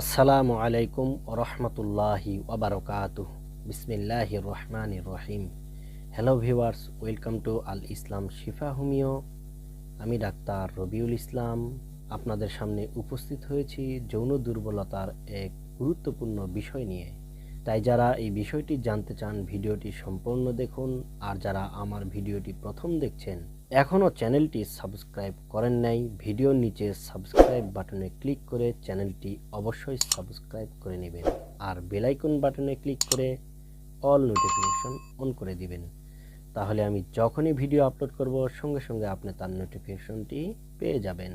আসসালামু আলাইকুম রহমতুল্লাহি ওবরকাত বিসমিল্লাহ রহমান রহিম। Hello viewers welcome to Al Islam Shifa homeo আমি ডাক্তার রবিউল ইসলাম। আপনাদের সামনে উপস্থিত হয়েছি যৌন দুর্বলতার এক গুরুত্বপূর্ণ বিষয় নিয়ে। তাই যারা এই বিষয়টি জানতে চান, ভিডিওটি সম্পূর্ণ দেখুন। আর যারা আমার ভিডিওটি প্রথম দেখছেন, এখনও চ্যানেলটি সাবস্ক্রাইব করেন নাই, ভিডিওর নিচে সাবস্ক্রাইব বাটনে ক্লিক করে চ্যানেলটি অবশ্যই সাবস্ক্রাইব করে নেবেন। আর বেলাইকন বাটনে ক্লিক করে অল নোটিফিকেশন অন করে দিবেন। তাহলে আমি যখনই ভিডিও আপলোড করব, সঙ্গে সঙ্গে আপনি তার নোটিফিকেশনটি পেয়ে যাবেন।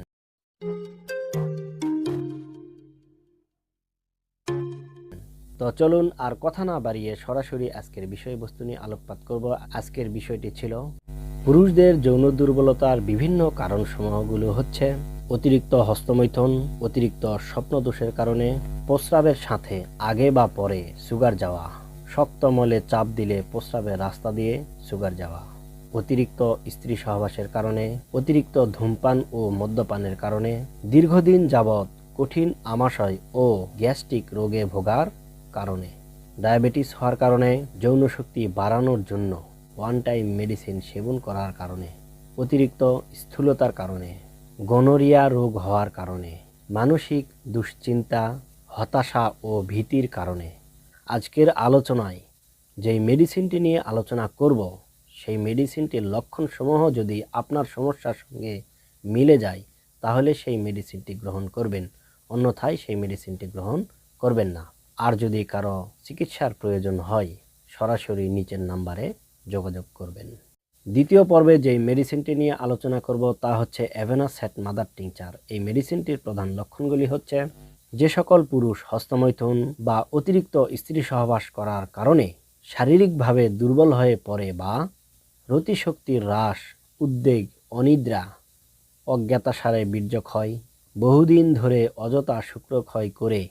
তো চলুন আর কথা না বাড়িয়ে সরাসরি আজকের বিষয়বস্তু নিয়ে আলোকপাত করব। আজকের বিষয়টি ছিল, পুরুষদের যৌন দুর্বলতার বিভিন্ন কারণসমূহগুলো হচ্ছে অতিরিক্ত হস্তমৈথন, অতিরিক্ত স্বপ্নদোষের কারণে প্রস্রাবের সাথে আগে বা পরে সুগার যাওয়া, শক্ত মলে চাপ দিলে প্রস্রাবের রাস্তা দিয়ে সুগার যাওয়া, অতিরিক্ত স্ত্রী সহবাসের কারণে, অতিরিক্ত ধূমপান ও মদ্যপানের কারণে দীর্ঘদিন যাবৎ কঠিন আমাশয় ও গ্যাস্ট্রিক রোগে ভোগার কারণে। ডায়াবেটিস হওয়ার কারণে যৌন শক্তি বাড়ানোর জন্য ওয়ান টাইম মেডিসিন সেবন করার কারণে, অতিরিক্ত স্থূলতার কারণে গনোরিয়া রোগ হওয়ার কারণে, মানসিক দুশ্চিন্তা, হতাশা ও ভীতির কারণে। আজকের আলোচনায় যেই মেডিসিনটি নিয়ে আলোচনা করব, সেই মেডিসিনটির লক্ষণসমূহ যদি আপনার সমস্যার সঙ্গে মিলে যায়, তাহলে সেই মেডিসিনটি গ্রহণ করবেন। অন্যথায় সেই মেডিসিনটি গ্রহণ করবেন না। আর যদি কারও চিকিৎসার প্রয়োজন হয়, সরাসরি নিচের নাম্বারে যোগাযোগ করবেন। দ্বিতীয় পর্বে যেই মেডিসিনটি নিয়ে আলোচনা করব, তা হচ্ছে অ্যাভেনাসেট মাদার টিংচার। এই মেডিসিনটির প্রধান লক্ষণগুলি হচ্ছে, যে সকল পুরুষ হস্তমৈথুন বা অতিরিক্ত স্ত্রী সহবাস করার কারণে শারীরিকভাবে দুর্বল হয়ে পড়ে বা রতিশক্তির হ্রাস, উদ্বেগ, অনিদ্রা, অজ্ঞাতাসারে বীর্যক্ষয়, বহুদিন ধরে অযথা শুক্রক্ষয় করে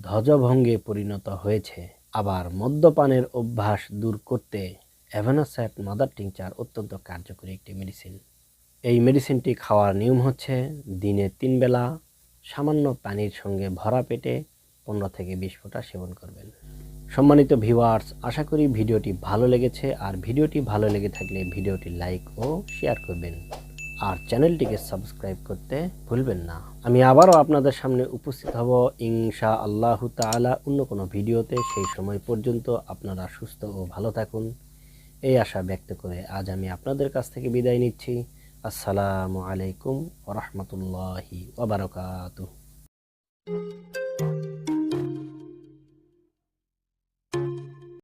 ধ্বজভঙ্গে পরিণত হয়েছে। আবার মদ্যপানের অভ্যাস দূর করতে অ্যাভেনাসাইট মাদার টিংচার অত্যন্ত কার্যকরী একটি মেডিসিন। এই মেডিসিনটি খাওয়ার নিয়ম হচ্ছে, দিনে তিন বেলা সামান্য পানির সঙ্গে ভরা পেটে পনেরো থেকে বিশ ফোঁটা সেবন করবেন। সম্মানিত ভিউয়ার্স, আশা করি ভিডিওটি ভালো লেগেছে। আর ভিডিওটি ভালো লেগে থাকলে ভিডিওটি লাইক ও শেয়ার করবেন। আর চ্যানেলটিকে সাবস্ক্রাইব করতে ভুলবেন না। আমি আবারও আপনাদের সামনে উপস্থিত হব। ইংশা আল্লাহ তালা অন্য কোনো ভিডিওতে। সেই সময় পর্যন্ত আপনারা সুস্থ ও ভালো থাকুন। এই আশা ব্যক্ত করে আজ আমি আপনাদের কাছ থেকে বিদায় নিচ্ছি। আসসালামু আলাইকুম ওরহমতুল্লাহি ওবরকাতুহ